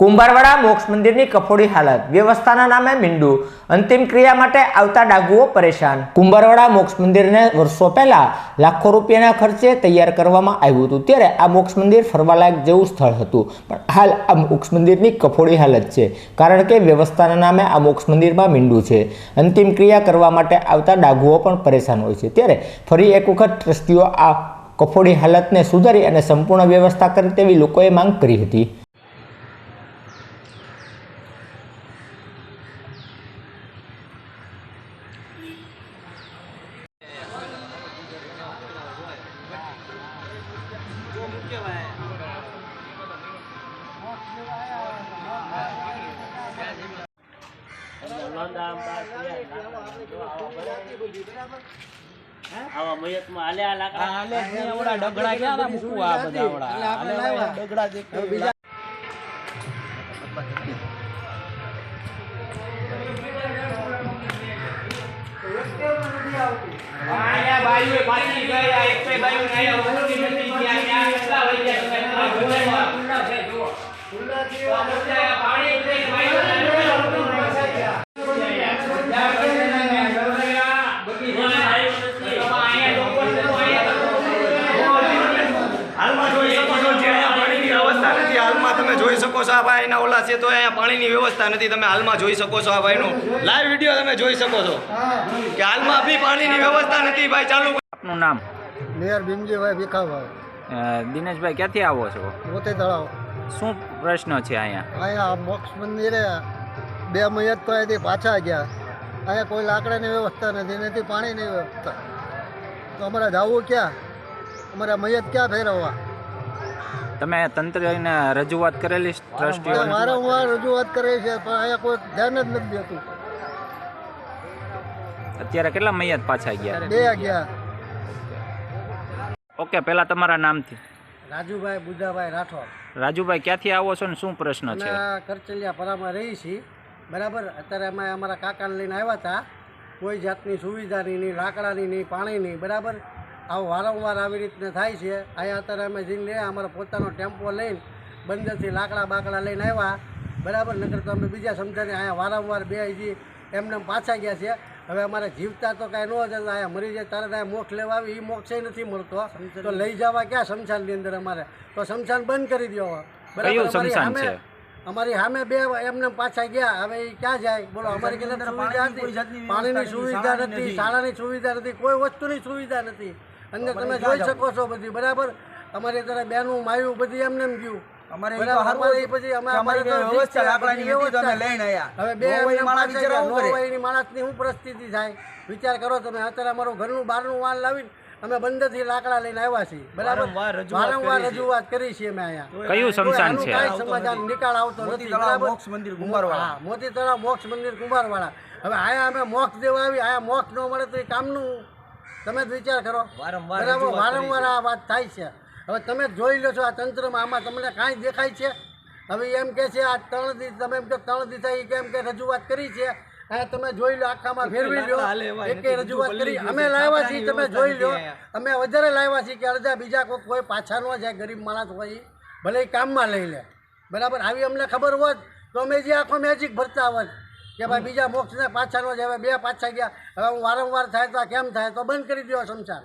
કુંભારવાડા મોક્ષ મંદિરની કફોડી હાલત. વ્યવસ્થાના નામે મીંડુ. અંતિમ ક્રિયા માટે આવતા ડાગુઓ પરેશાન. કુંભારવાડા મોક્ષ મંદિરને વર્ષો પહેલા લાખો રૂપિયાના ખર્ચે તૈયાર કરવામાં આવ્યું હતું. ત્યારે આ મોક્ષ મંદિર ફરવાલાયક જેવું સ્થળ હતું. પણ હાલ આ મોક્ષ મંદિરની કફોડી હાલત છે. કારણ કે વ્યવસ્થાના નામે આ મોક્ષ મંદિરમાં મીંડું છે. અંતિમ ક્રિયા કરવા માટે આવતા ડાગુઓ પણ પરેશાન હોય છે. ત્યારે ફરી એક વખત ટ્રસ્ટીઓ આ કફોડી હાલતને સુધારી અને સંપૂર્ણ વ્યવસ્થા કરે તેવી લોકોએ માંગ કરી હતી. આવા મયતમાં હાલે આ લાકડા. હાલે. જ ડગડા ક્યાં હતા મૂકવા આ બધા ઓલા? હાલે ઓલા ડગડા દેખાય. હાલમાં જોઈ શકો છો જે અહીંયા પાણીની વ્યવસ્થા નથી હાલમાં તમે જોઈ શકો છો આ ભાઈના ઓલા છે તો અહીંયા પાણીની વ્યવસ્થા નથી. તમે હાલમાં જોઈ શકો છો આ ભાઈનું. લાઈવ વીડિયો તમે જોઈ શકો છો. કે હાલમાં બી પાણીની વ્યવસ્થા નથી ભાઈ ચાલુ આપનું નામ? મેયર ભીમજીભાઈ ભીખાભાઈ. દિનેશભાઈ ક્યાંથી આવો છો? પોતે તળાવ. શું પ્રશ્ન છે અહીંયા? અહીંયા મોક્ષ મંદિરે બે મહિયત તો અહીંથી પાછા ગયા. અહીંયા કોઈ લાકડાની વ્યવસ્થા નથી નથી પાણીની વ્યવસ્થા. તો અમારે જવું ક્યાં? અમારે મયત ક્યાં ફેરવવા? તમે તંત્રને રજૂઆત કરેલી ટ્રસ્ટીઓ વારંવાર રજૂઆત કરે છે પણ અહીંયા કોઈ ધ્યાન જ નથી દેતું. અત્યારે કેટલા મૈયત પાછા ગયા? બે ગયા. ઓકે પહેલા તમારા નામથી. રાજુભાઈ બુદ્ધાભાઈ રાઠોડ. રાજુભાઈ ક્યાંથી આવો છો ને શું પ્રશ્ન છે? કરચલિયા પરામાં રહી છીએ. બરાબર? અત્યારે અમે અમારા કાકાને લઈને આવ્યા હતા. કોઈ જાતની સુવિધાની નહીં લાકડાની નહીં પાણીની બરાબર? આવું વારંવાર આવી રીતને થાય છે. અહીંયા અત્યારે અમે જઈને લઈએ અમારો પોતાનો ટેમ્પો લઈને બંદરથી લાકડા બાકડા લઈને આવ્યા. બરાબર? નકર તો અમે બીજા સમજાને અહીંયા વારંવાર બે હજી એમને પાછા ગયા છે. હવે અમારે જીવતા તો કાંઈ ન જતા અહીંયા મરી જાય તારે ત્યાં મોક્ષ લેવા આવી એ મોક્ષ નથી મળતો. તો લઈ જવા ક્યાં શમશાનની અંદર અમારે? તો શમશાન બંધ કરી દો બરાબર? અમારી સામે- છે? અમારી સામે બે એમને પાછા ગયા. હવે એ ક્યાં જાય? બોલો અમારી કેટલા સુવિધા નથી પાણીની સુવિધા નથી. શાળાની સુવિધા નથી. કોઈ વસ્તુની સુવિધા નથી. અંદર તમે જોઈ શકો છો બધી બરાબર? અમારી ત્યારે બેનું માયું બધી એમને એમ ગયું પછી અમારે. હવે બે માણસની શું પરિસ્થિતિ થાય? વિચાર કરો તમે અત્યારે અમારું ઘરનું બહારનું વાલ લાવીને અમે બંદરથી લાકડા લઈને આવ્યા છીએ. બરાબર? વારંવાર રજૂઆત કરી છે. અમે અહીંયા. કયું શમશાન આનું છે? સમાધાન નિકાલ આવતો નથી બરાબર? હા, મોતી તળાવ મોક્ષ મંદિર કુંભારવાળા. હવે આયા અમે મોક્ષ દેવા આવી આયા મોક્ષ ન મળે તો એ કામનું તમે જ વિચાર કરો. બરાબર વારંવાર આ વાત થાય છે. હવે તમે જોઈ લો છો આ તંત્રમાં આમાં તમને કાંઈ દેખાય છે? હવે એમ કે છે આ ત્રણ દિવસ તમે એમ કે ત્રણ દિવસ કેમ કે રજૂઆત કરી છે. આ તમે જોઈ લો આખામાં ફેરવી લો. એકે રજૂઆત કરી. અમે લાવ્યા છીએ તમે જોઈ લો. અમે વધારે લાવ્યા છીએ કે અડધા બીજા કોઈ કોઈ પાછા ન જાય ગરીબ માણસ હોય. ભલે કામમાં લઈ લે. બરાબર? આવી અમને ખબર હોત તો અમે જે આખો મેજિક ભરતા હોત. કે ભાઈ બીજા મોક્ષને પાછા ન જાય હવે બે પાછા ગયા. હવે હું વારંવાર થાય તો આ કેમ થાય? તો બંધ કરી દો શમશાન